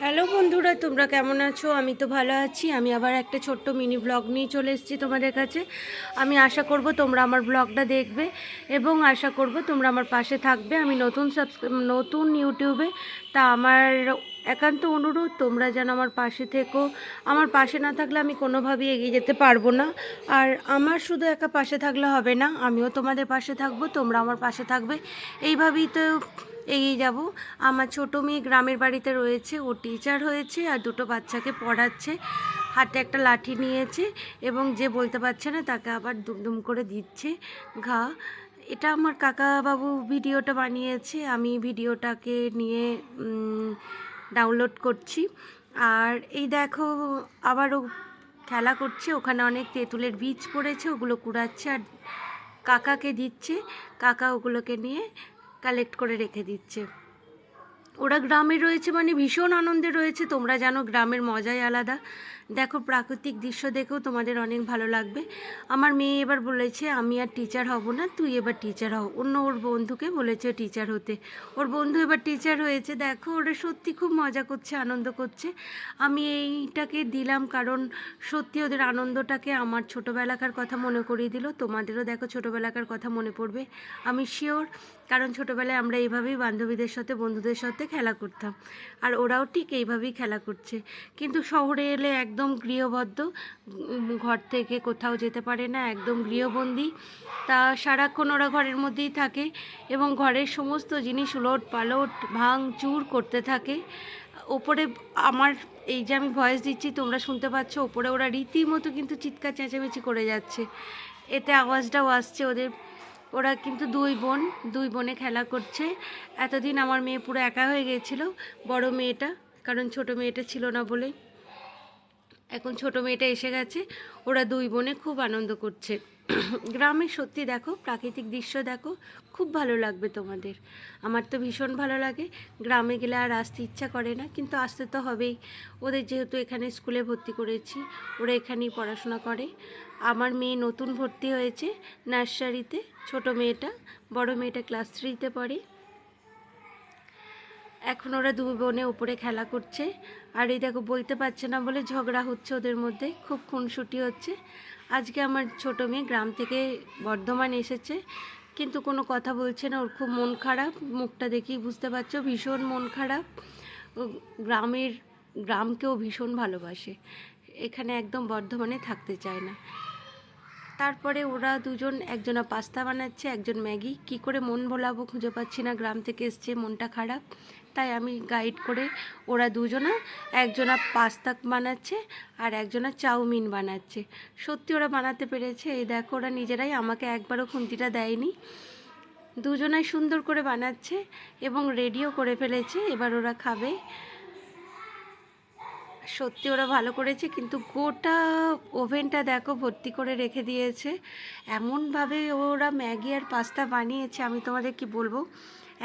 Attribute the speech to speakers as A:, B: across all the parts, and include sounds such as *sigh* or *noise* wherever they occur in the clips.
A: Hello বন্ধুরা, তোমরা কেমন আছো? আমি তো ভালো আছি। আমি আবার একটা ছোট্ট মিনি ব্লগ নিয়ে চলে এসেছি তোমাদের কাছে। আমি আশা করব তোমরা আমার ব্লগটা দেখবে এবং আশা করব তোমরা আমার পাশে থাকবে। আমি নতুন সাবস্ক্রাইব নতুন ইউটিউবে তা আমার একান্ত অনুরোধ, তোমরা যেন আমার পাশে থেকো। আমার পাশে না থাকলে আমি কোনোভাবেই এগিয়ে যেতে পারব না। আর আমার শুধু একা পাশে থাকলে হবে না, আমিও তোমাদের পাশে থাকব, তোমরা আমার পাশে থাকবে। এইভাবেই তো এগিয়ে যাব। আমার ছোটো মেয়ে গ্রামের বাড়িতে রয়েছে, ও টিচার হয়েছে আর দুটো বাচ্চাকে পড়াচ্ছে। হাতে একটা লাঠি নিয়েছে এবং যে বলতে পারছে না তাকে আবার দুমদুম করে দিচ্ছে ঘা। এটা আমার কাকা বাবু ভিডিওটা বানিয়েছে, আমি ভিডিওটাকে নিয়ে ডাউনলোড করছি। আর এই দেখো, আবারও খেলা করছে, ওখানে অনেক তেঁতুলের বীজ পড়েছে, ওগুলো কুড়াচ্ছে আর কাকাকে দিচ্ছে। কাকা ওগুলোকে নিয়ে কালেক্ট করে রেখে দিচ্ছে। ওরা গ্রামে রয়েছে মানে ভীষণ আনন্দে রয়েছে। তোমরা জানো গ্রামের মজাই আলাদা। দেখো প্রাকৃতিক দৃশ্য দেখেও তোমাদের অনেক ভালো লাগবে। আমার মেয়ে এবার বলেছে, আমি আর টিচার হব না, তুই এবার টিচার হও। অন্য ওর বন্ধুকে বলেছে টিচার হতে। ওর বন্ধু এবার টিচার হয়েছে। দেখো ওরা সত্যি খুব মজা করছে, আনন্দ করছে। আমি এইটাকে দিলাম কারণ সত্যি ওদের আনন্দটাকে আমার ছোটোবেলাকার কথা মনে করিয়ে দিল। তোমাদেরও দেখো ছোটোবেলাকার কথা মনে পড়বে। আমি শিওর কারণ ছোটোবেলায় আমরা এইভাবেই বান্ধবীদের সাথে, বন্ধুদের সাথে খেলা করতাম। আর ওরাও ঠিক এইভাবেই খেলা করছে। কিন্তু শহরে এলে একদম গৃহবদ্ধ ঘর থেকে কোথাও যেতে পারে না, একদম গৃহবন্দী। তা সারাক্ষণ ওরা ঘরের মধ্যেই থাকে এবং ঘরের সমস্ত জিনিস উলট পালট, ভাঙ, চুর করতে থাকে। ওপরে আমার এই যে আমি ভয়েস দিচ্ছি, তোমরা শুনতে পাচ্ছ, ওপরে ওরা রীতিমতো কিন্তু চিৎকার চেঁচামেচি করে যাচ্ছে। এতে আওয়াজটাও আসছে ওদের। ওরা কিন্তু দুই বোন, দুই বোনে খেলা করছে। এতদিন আমার মেয়ে পুরো একা হয়ে গিয়েছিল, বড় মেয়েটা, কারণ ছোট মেয়েটা ছিল না বলে। এখন ছোট মেয়েটা এসে গেছে, ওরা দুই বোনে খুব আনন্দ করছে। *coughs* গ্রামে সত্যি দেখো, প্রাকৃতিক দৃশ্য দেখো, খুব ভালো লাগবে তোমাদের। আমার তো ভীষণ ভালো লাগে। গ্রামে গেলে আর আসতে ইচ্ছা করে না, কিন্তু আসতে তো হবেই। ওদের যেহেতু এখানে স্কুলে ভর্তি করেছি, ওরা এখানেই পড়াশোনা করে। আমার মেয়ে নতুন ভর্তি হয়েছে নার্সারিতে, ছোট মেয়েটা, বড় মেয়েটা ক্লাস থ্রিতে পড়ে। এখন ওরা দু বোনে উপরে খেলা করছে। আর এই দেখো, বলতে পারছে না বলে ঝগড়া হচ্ছে ওদের মধ্যে, খুব খুনসুটি হচ্ছে। আজকে আমার ছোট মেয়ে গ্রাম থেকে বর্ধমান এসেছে, কিন্তু কোনো কথা বলছে না, ওর খুব মন খারাপ, মুখটা দেখেই বুঝতে পারছ, ভীষণ মন খারাপ। গ্রামের, গ্রামকেও ভীষণ ভালোবাসে, এখানে একদম বর্ধমানে থাকতে চায় না। তারপরে ওরা দুজন, একজনা পাস্তা বানাচ্ছে, একজন ম্যাগি। কি করে মন ভোলাবো খুঁজে পাচ্ছি না, গ্রাম থেকে এসছে, মনটা খারাপ। তাই আমি গাইড করে ওরা দুজনা, একজনা পাস্তা বানাচ্ছে আর একজনা চাউমিন বানাচ্ছে। সত্যি ওরা বানাতে পেরেছে, এই দেখো ওরা নিজেরাই আমাকে একবারও খুন্তিটা দেয়নি। দুজনাই সুন্দর করে বানাচ্ছে এবং রেডিও করে ফেলেছে, এবার ওরা খাবে। সত্যি ওরা ভালো করেছে, কিন্তু গোটা ওভেনটা দেখো ভর্তি করে রেখে দিয়েছে। এমনভাবে ওরা ম্যাগি আর পাস্তা বানিয়েছে, আমি তোমাদের কি বলব?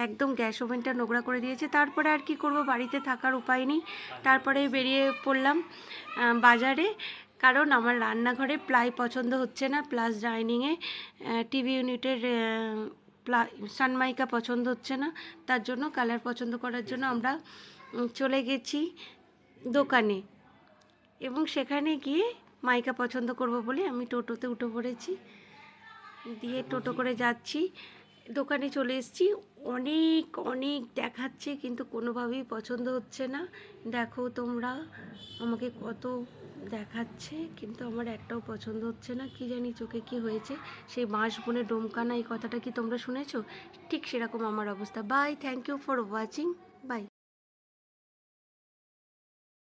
A: একদম গ্যাস ওভেনটা নোংরা করে দিয়েছে। তারপরে আর কি করব, বাড়িতে থাকার উপায় নেই। তারপরে বেরিয়ে পড়লাম বাজারে। কারণ আমার রান্নাঘরে প্লাই পছন্দ হচ্ছে না, প্লাস ডাইনিংয়ে টিভি ইউনিটের প্লা, সানমাইকা পছন্দ হচ্ছে না। তার জন্য, কালার পছন্দ করার জন্য আমরা চলে গেছি। দোকানে। এবং সেখানে গিয়ে মাইকা পছন্দ করব বলে আমি টোটোতে উঠে পড়েছি। দিয়ে টোটো করে যাচ্ছি। দোকানে চলে এসেছি। অনেক অনেক দেখাচ্ছে কিন্তু কোনোভাবেই পছন্দ হচ্ছে না। দেখো তোমরা আমাকে কত দেখাচ্ছে কিন্তু আমার একটাও পছন্দ হচ্ছে না। কি জানি চোখে কি হয়েছে। সেই বাঁশ বনে ডোমকানা এই কথাটা কি তোমরা শুনেছো? ঠিক সেরকম আমার অবস্থা। Bye thank you for watching bye